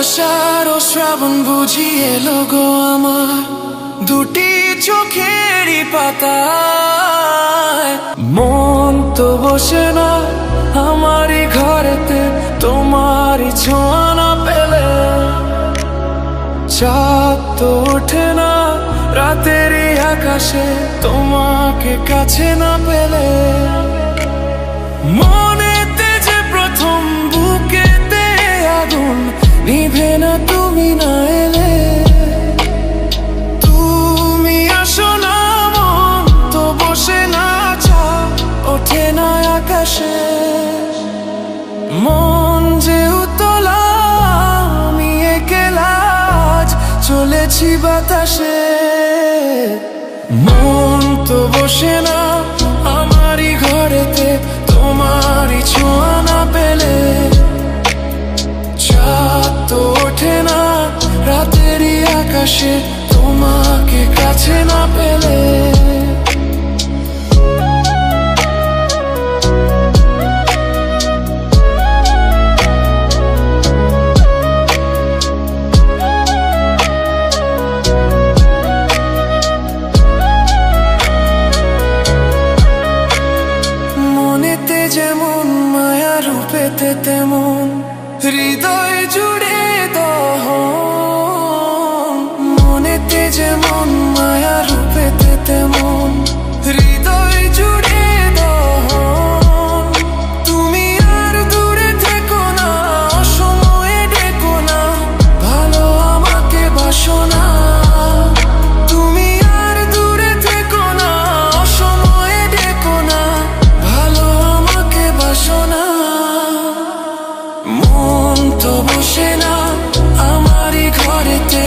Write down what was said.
ও শ্রাবণ বুঝি এলো আমার। দুটি চোখেরই পাতা মন তো বসে না, আমারই ঘরেতে, তোমারই ছোঁয়া না পেলে। চাঁদ তো ওঠে না, রাতেরই আকাশে, তোমাকে কাছে না পেলে। মনেতে না তুমি না এলে। তুমি আসো না মন তো বসে না চা, ওঠে না আকাশে। মন যে উতলা, আমি একলা চলেছি বাতাসে। মন তো বসে না আকাশে তোমাকে কাছে না পেলে। যেমন মায়া রূপেতে তেমন হৃদয় জুড়ে তো সেনা আমারই ঘরেতে